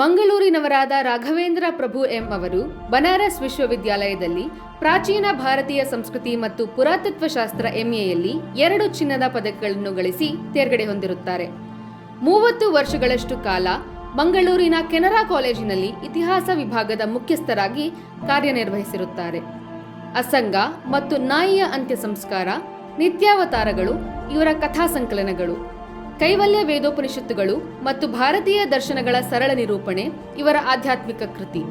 ಮಂಗಳೂರಿನವರಾದ ರಾಘವೇಂದ್ರ ಪ್ರಭು M ಅವರು ಬನಾರಸ್ ವಿಶ್ವವಿದ್ಯಾಲಯದಲ್ಲಿ ಪ್ರಾಚೀನ ಭಾರತೀಯ ಸಂಸ್ಕೃತಿ ಮತ್ತು ಪುರಾತತ್ವ ಶಾಸ್ತ್ರ ಎಂಎಯಲ್ಲಿ ಎರಡು ಚಿನ್ನದ ಪದಕಗಳನ್ನು ಗಳಿಸಿ ತೇರ್ಗಡೆ ಹೊಂದಿರುತ್ತಾರೆ. ಮೂವತ್ತು ವರ್ಷಗಳಷ್ಟು ಕಾಲ ಮಂಗಳೂರಿನ ಕೆನರಾ ಕಾಲೇಜಿನಲ್ಲಿ ಇತಿಹಾಸ ವಿಭಾಗದ ಮುಖ್ಯಸ್ಥರಾಗಿ ಕಾರ್ಯನಿರ್ವಹಿಸಿರುತ್ತಾರೆ. ಅಸಂಗ ಮತ್ತು ನಾಯಿಯ ಅಂತ್ಯ ಸಂಸ್ಕಾರ, ನಿತ್ಯಾವತಾರಗಳು, ಇವರ ಕಥಾ ಸಂಕಲನಗಳು ಕೈವಲ್ಯ ವೇದೋಪನಿಷತ್ತುಗಳು ಮತ್ತು ಭಾರತೀಯ ದರ್ಶನಗಳ ಸರಳ ನಿರೂಪಣೆ ಇವರ ಆಧ್ಯಾತ್ಮಿಕ ಕೃತಿ.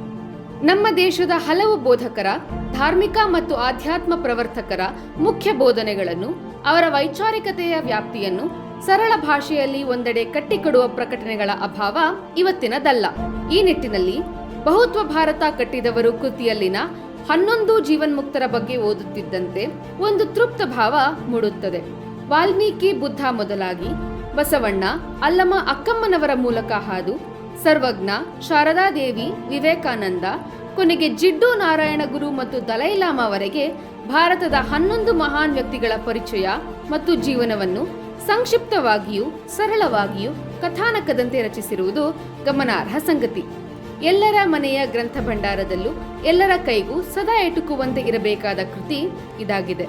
ನಮ್ಮ ದೇಶದ ಹಲವು ಬೋಧಕರ, ಧಾರ್ಮಿಕ ಮತ್ತು ಆಧ್ಯಾತ್ಮ ಪ್ರವರ್ತಕರ ಮುಖ್ಯ ಬೋಧನೆಗಳನ್ನು, ಅವರ ವೈಚಾರಿಕತೆಯ ವ್ಯಾಪ್ತಿಯನ್ನು ಸರಳ ಭಾಷೆಯಲ್ಲಿ ಒಂದೆಡೆ ಕಟ್ಟಿಕೊಡುವ ಪ್ರಕಟಣೆಗಳ ಅಭಾವ ಇವತ್ತಿನದಲ್ಲ. ಈ ನಿಟ್ಟಿನಲ್ಲಿ ಬಹುತ್ವ ಭಾರತ ಕಟ್ಟಿದವರು ಕೃತಿಯಲ್ಲಿನ ಹನ್ನೊಂದು ಜೀವನ್ಮುಕ್ತರ ಬಗ್ಗೆ ಓದುತ್ತಿದ್ದಂತೆ ಒಂದು ತೃಪ್ತ ಭಾವ ಮೂಡುತ್ತದೆ. ವಾಲ್ಮೀಕಿ ಬುದ್ಧ ಮೊದಲಾಗಿ ಬಸವಣ್ಣ ಅಲ್ಲಮ ಅಕ್ಕಮ್ಮನವರ ಮೂಲಕ ಹಾದು ಸರ್ವಜ್ಞ ಶಾರದಾದೇವಿ ವಿವೇಕಾನಂದ ಕೊನೆಗೆ ಜಿಡ್ಡು ನಾರಾಯಣ ಗುರು ಮತ್ತು ದಲೈಲಾಮಾವರೆಗೆ ಭಾರತದ ಹನ್ನೊಂದು ಮಹಾನ್ ವ್ಯಕ್ತಿಗಳ ಪರಿಚಯ ಮತ್ತು ಜೀವನವನ್ನು ಸಂಕ್ಷಿಪ್ತವಾಗಿಯೂ ಸರಳವಾಗಿಯೂ ಕಥಾನಕದಂತೆ ರಚಿಸಿರುವುದು ಗಮನಾರ್ಹ ಸಂಗತಿ. ಎಲ್ಲರ ಮನೆಯ ಗ್ರಂಥ ಭಂಡಾರದಲ್ಲೂ ಎಲ್ಲರ ಕೈಗೂ ಸದಾ ಎಟುಕುವಂತೆ ಇರಬೇಕಾದ ಕೃತಿ ಇದಾಗಿದೆ.